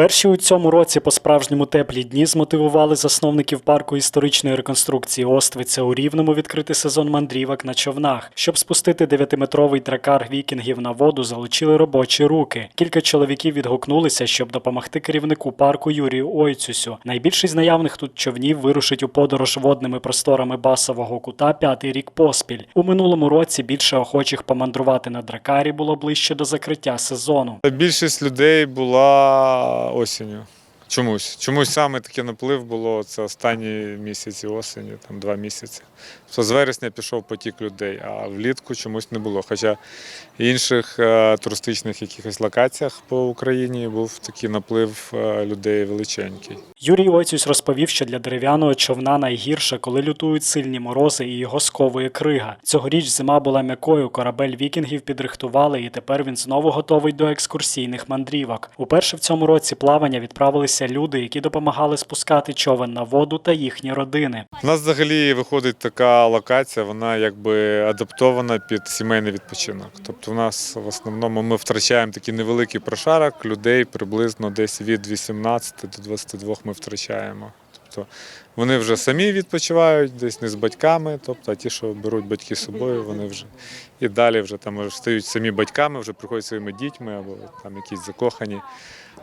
Перші у цьому році по справжньому теплі дні змотивували засновників парку історичної реконструкції Оствиця у Рівному відкрити сезон мандрівок на човнах. Щоб спустити дев'ятиметровий дракар вікінгів на воду, залучили робочі руки. Кілька чоловіків відгукнулися, щоб допомогти керівнику парку Юрію Ойцюсю. Найбільший з наявних тут човнів вирушить у подорож водними просторами басового кута п'ятий рік поспіль. У минулому році більше охочих помандрувати на дракарі було ближче до закриття сезону. Більшість людей була осінню. Чомусь. Чомусь саме такий наплив було це останні місяці осені, там два місяці. Тобто з вересня пішов потік людей, а влітку чомусь не було. Хоча в інших е, туристичних якихось локаціях по Україні був такий наплив е, людей величенький. Юрій Оцюсь розповів, що для дерев'яного човна найгірше, коли лютують сильні морози і його сковує крига. Цьогоріч зима була м'якою, корабель вікінгів підрихтували, і тепер він знову готовий до екскурсійних мандрівок. Уперше в цьому році плавання відправилися люди, які допомагали спускати човен на воду та їхні родини. У нас взагалі виходить така локація, вона якби адаптована під сімейний відпочинок. Тобто, в нас в основному ми втрачаємо такий невеликий прошарок людей, приблизно десь від 18 до 22 ми втрачаємо. Тобто вони вже самі відпочивають, десь не з батьками, тобто, а ті, що беруть батьки з собою, вони вже і далі вже там вже стають самі батьками, вже приходять своїми дітьми або там якісь закохані.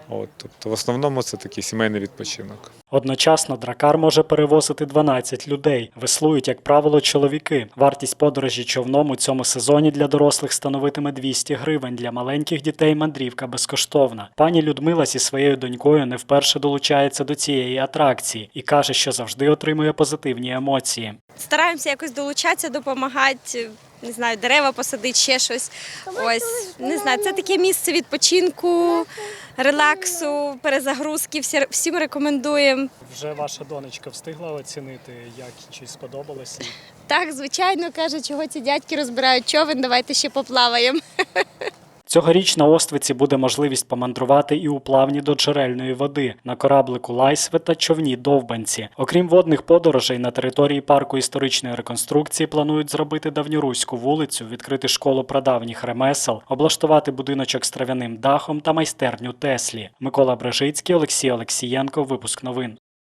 От, тобто, в основному це такий сімейний відпочинок. Одночасно дракар може перевозити 12 людей. Веслують, як правило, чоловіки. Вартість подорожі човном у цьому сезоні для дорослих становитиме 200 гривень. Для маленьких дітей мандрівка безкоштовна. Пані Людмила зі своєю донькою не вперше долучається до цієї атракції і каже, що завжди отримує позитивні емоції. стараємося якось долучатися, допомагати. Не знаю, дерева посадити, ще щось. Ось не знаю, це таке місце відпочинку, релаксу, перезагрузки. Всі, всім рекомендуємо. Вже ваша донечка встигла оцінити, як чи сподобалося. Так, звичайно, каже, чого ці дядьки розбирають човен, давайте ще поплаваємо. Цьогоріч на Оствиці буде можливість помандрувати і у плавні до джерельної води на кораблику Лайсве та човні Довбанці. Окрім водних подорожей, на території парку історичної реконструкції планують зробити давньоруську вулицю, відкрити школу прадавніх ремесел, облаштувати будиночок з трав'яним дахом та майстерню Теслі. Микола Брежицький, Олексій Олексієнко. Випуск новин.